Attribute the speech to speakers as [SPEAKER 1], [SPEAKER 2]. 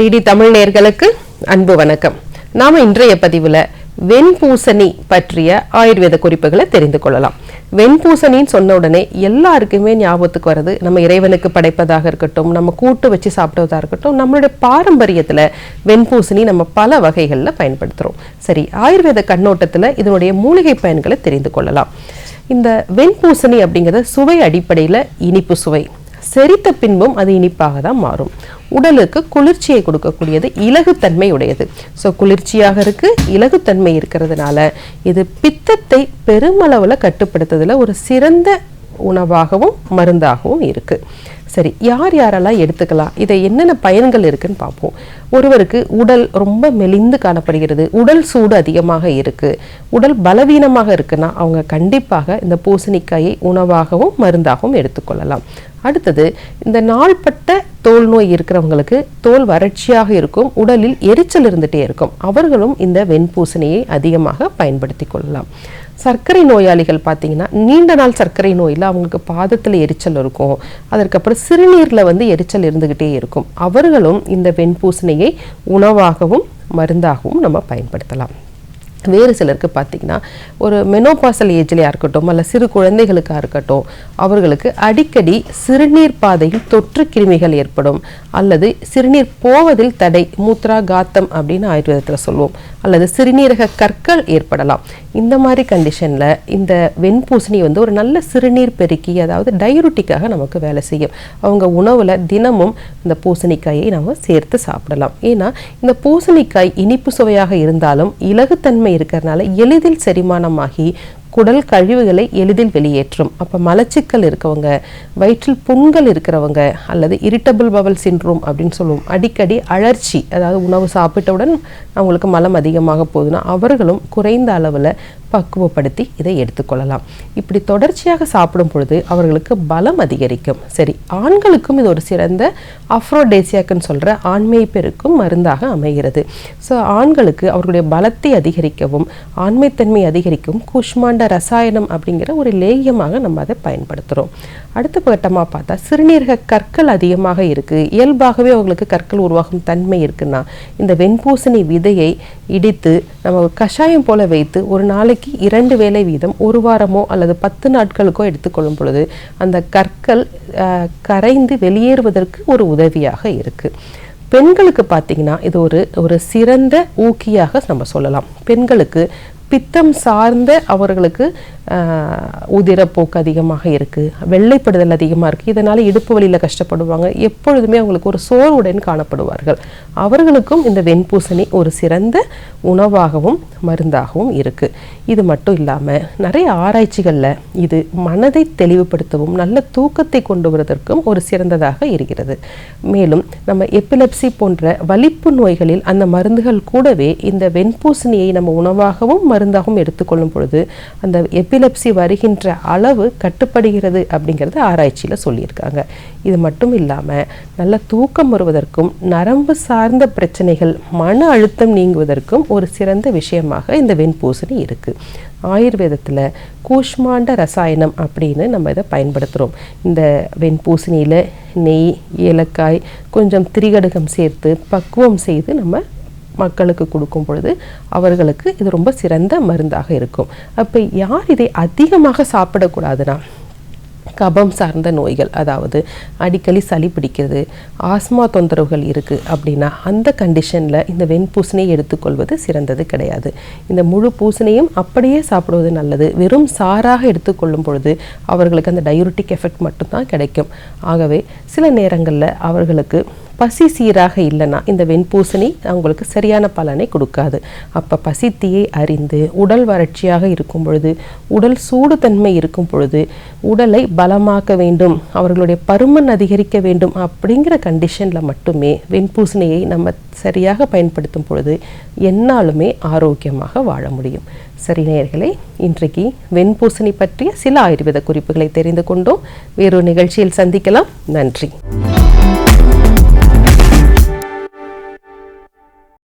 [SPEAKER 1] DD Tamil நேர்களுக்கு அன்பு வணக்கம். நாம இன்றைய பதிவுல வெண்பூசணி பற்றிய ஆயுர்வேத குறிப்புகளை தெரிந்து கொள்ளலாம். வெண்பூசணின்னு சொன்ன உடனே எல்லாருக்குமே ஞாபகத்துக்கு வருது நம்ம இறைவனுக்கு படைப்பதாக இருக்கட்டும் நம்ம கூட்டு வச்சு சாப்பிடுவதாக இருக்கட்டும் நம்மளுடைய பாரம்பரியத்துல வெண்பூசணி நம்ம பல வகைகளில் பயன்படுத்துறோம். சரி ஆயுர்வேத கண்ணோட்டத்துல இதனுடைய மூலிகை பயன்களை தெரிந்து கொள்ளலாம். இந்த வெண்பூசணி அப்படிங்கிறது சுவை அடிப்படையில் இனிப்பு சுவை. செரித்த பின்பும் அது இனிப்பாக தான் மாறும். உடலுக்கு குளிர்ச்சியை கொடுக்கக்கூடியது இலகுத்தன்மை உடையது ஸோ குளிர்ச்சியாக இருக்கு இலகுத்தன்மை இருக்கிறதுனால இது பித்தத்தை பெருமளவில் கட்டுப்படுத்துறதுல ஒரு சிறந்த உணவாகவும் மருந்தாகவும் இருக்கு. சரி யார் யாரெல்லாம் எடுத்துக்கலாம்? இதை என்னென்ன பயன்கள் இருக்குன்னு பார்ப்போம். ஒருவருக்கு உடல் ரொம்ப மெலிந்து காணப்படுகிறது. உடல் சூடு அதிகமாக இருக்கு. உடல் பலவீனமாக இருக்குன்னா அவங்க கண்டிப்பாக இந்த பூசணிக்காயை உணவாகவும் மருந்தாகவும் எடுத்துக்கொள்ளலாம். அடுத்தது இந்த நாள்பட்ட தோல் நோய் இருக்கிறவங்களுக்கு தோல் வறட்சியாக இருக்கும் உடலில் எரிச்சல் இருந்துகிட்டே இருக்கும். அவர்களும் இந்த வெண்பூசணியை அதிகமாக பயன்படுத்தி கொள்ளலாம். சர்க்கரை நோயாளிகள் பார்த்தீங்கன்னா நீண்ட நாள் சர்க்கரை நோயில் அவங்களுக்கு பாதத்தில் எரிச்சல் இருக்கும். அதற்கப்புறம் சிறுநீரில் வந்து எரிச்சல் இருந்துக்கிட்டே இருக்கும். அவர்களும் இந்த வெண்பூசணியை உணவாகவும் மருந்தாகவும் நம்ம பயன்படுத்தலாம். வேறு சிலருக்கு பார்த்தீங்கன்னா ஒரு மெனோபாசல் ஏஜ்லையாக இருக்கட்டும் அல்ல சிறு குழந்தைகளுக்காக இருக்கட்டும் அவர்களுக்கு அடிக்கடி சிறுநீர் பாதையில் தொற்று கிருமிகள் ஏற்படும். அல்லது சிறுநீர் போவதில் தடை மூத்ரா காத்தம் அப்படின்னு ஆயுர்வேதத்தில் சொல்லுவோம். அல்லது சிறுநீரக கற்கள் ஏற்படலாம். இந்த மாதிரி கண்டிஷனில் இந்த வெண்பூசணி வந்து ஒரு நல்ல சிறுநீர் பெருக்கி அதாவது டையூரிட்டிக்காக நமக்கு வேலை செய்யும். அவங்க உணவில் தினமும் இந்த பூசணிக்காயை நம்ம சேர்த்து சாப்பிடலாம். ஏன்னா இந்த பூசணிக்காய் இனிப்பு சுவையாக இருந்தாலும் இலகுத்தன்மை இருக்கிறதுனால எளிதில் செரிமானமாகி குடல் கழிவுகளை எளிதில் வெளியேற்றும். அப்போ மலச்சிக்கல் இருக்கவங்க வயிற்றில் புண்கள் இருக்கிறவங்க அல்லது இரிட்டபிள் பவல் சின்ரோம் அப்படின்னு சொல்லுவோம். அடிக்கடி அழற்சி அதாவது உணவு சாப்பிட்டவுடன் அவங்களுக்கு மலம் அதிகமாக போகுதுன்னா அவர்களும் குறைந்த அளவில் பக்குவப்படுத்தி இதை எடுத்துக்கொள்ளலாம். இப்படி தொடர்ச்சியாக சாப்பிடும் பொழுது அவர்களுக்கு பலம் அதிகரிக்கும். சரி ஆண்களுக்கும் இது ஒரு சிறந்த அஃப்ரோடேசியாக்குன்னு சொல்கிற ஆண்மை பெருக்கும் மருந்தாக அமைகிறது. ஸோ ஆண்களுக்கு அவர்களுடைய பலத்தை அதிகரிக்கவும் ஆண்மைத்தன்மை அதிகரிக்கும் குஷ்மாண்ட ரசாயனம் அப்படிங்கிற ஒரு லேகியமாக நம்ம அதை பயன்படுத்துகிறோம் அடுத்த கட்டமாக பார்த்தா சிறுநீரக கற்கள் அதிகமாக இருக்குது இயல்பாகவே அவங்களுக்கு கற்கள் உருவாகும் தன்மை இருக்குன்னா இந்த வெண்பூசணி விதையை இடித்து நம்ம கஷாயம் போல வைத்து ஒரு நாளைக்கு இரண்டு வேளை வீதம் ஒரு வாரமோ அல்லது பத்து நாட்களுக்கோ எடுத்துக்கொள்ளும் பொழுது அந்த கற்கள் கரைந்து வெளியேறுவதற்கு ஒரு உதவியாக இருக்குது பெண்களுக்கு பார்த்தீங்கன்னா இது ஒரு ஒரு சிறந்த ஊக்கியாக நம்ம சொல்லலாம். பெண்களுக்கு பித்தம் சார்ந்த அவர்களுக்கு உதிரப்போக்கு அதிகமாக இருக்குது வெள்ளைப்படுதல் அதிகமாக இருக்குது இதனால் இடுப்பு வழியில் கஷ்டப்படுவாங்க. எப்பொழுதுமே அவங்களுக்கு ஒரு சோர்வுடன் காணப்படுவார்கள். அவர்களுக்கும் இந்த வெண்பூசணி ஒரு சிறந்த உணவாகவும் மருந்தாகவும் இருக்குது இது மட்டும் இல்லாமல் நிறைய ஆராய்ச்சிகளில் இது மனதை தெளிவுபடுத்தவும் நல்ல தூக்கத்தை கொண்டு வருவதற்கும் ஒரு சிறந்ததாக இருக்கிறது. மேலும் நம்ம எப்பிலப்சி போன்ற வலிப்பு நோய்களில் அந்த மருந்துகள் கூடவே இந்த வெண்பூசணியை நம்ம உணவாகவும் மருந்தாகவும் எடுத்துக்கொள்ளும் பொழுது அந்த எபிலப்சி வருகின்ற அளவு கட்டுப்படுகிறது அப்படிங்கிறது ஆராய்ச்சியில் சொல்லியிருக்காங்க. இது மட்டும் இல்லாமல் நல்ல தூக்கம் வருவதற்கும் நரம்பு சார்ந்த பிரச்சனைகள் மன அழுத்தம் நீங்குவதற்கும் ஒரு சிறந்த விஷயமாக இந்த வெண்பூசணி இருக்குது ஆயுர்வேதத்தில் கூஷ்மாண்ட ரசாயனம் அப்படின்னு நம்ம இதை பயன்படுத்துகிறோம் இந்த வெண்பூசணியில் நெய் ஏலக்காய் கொஞ்சம் திரிகடுகம் சேர்த்து பக்குவம் செய்து நம்ம மக்களுக்கு கொடுக்கும் பொழுது அவர்களுக்கு இது ரொம்ப சிறந்த மருந்தாக இருக்கும். அப்போ யார் இதை அதிகமாக சாப்பிடக்கூடாதுன்னா? கபம் சார்ந்த நோய்கள் அதாவது அடிக்கடி சளி பிடிக்கிறது ஆஸ்மா தொந்தரவுகள் இருக்குது அப்படின்னா அந்த கண்டிஷனில் இந்த வெண்பூசணியை எடுத்துக்கொள்வது சிறந்தது கிடையாது. இந்த முழு பூசணியும் அப்படியே சாப்பிடுவது நல்லது. வெறும் சாராக எடுத்துக்கொள்ளும் பொழுது அவர்களுக்கு அந்த டயூரிட்டிக் எஃபெக்ட் மட்டும்தான் கிடைக்கும். ஆகவே சில நேரங்களில் அவர்களுக்கு பசி சீராக இல்லைன்னா இந்த வெண்பூசணி அவங்களுக்கு சரியான பலனை கொடுக்காது. அப்போ பசித்தியை அறிந்து உடல் வறட்சியாக இருக்கும் பொழுது உடல் சூடு தன்மை இருக்கும் பொழுது உடலை பலமாக்க வேண்டும் அவர்களுடைய பருமன் அதிகரிக்க வேண்டும் அப்படிங்கிற கண்டிஷனில் மட்டுமே வெண்பூசணியை நம்ம சரியாக பயன்படுத்தும் பொழுது என்னாலுமே ஆரோக்கியமாக வாழ முடியும். சரி நேயர்களே இன்றைக்கு வெண்பூசணி பற்றிய சில ஆயுர்வேத குறிப்புகளை தெரிந்து கொண்டோம். வேறொரு நிகழ்ச்சியில் சந்திக்கலாம். நன்றி.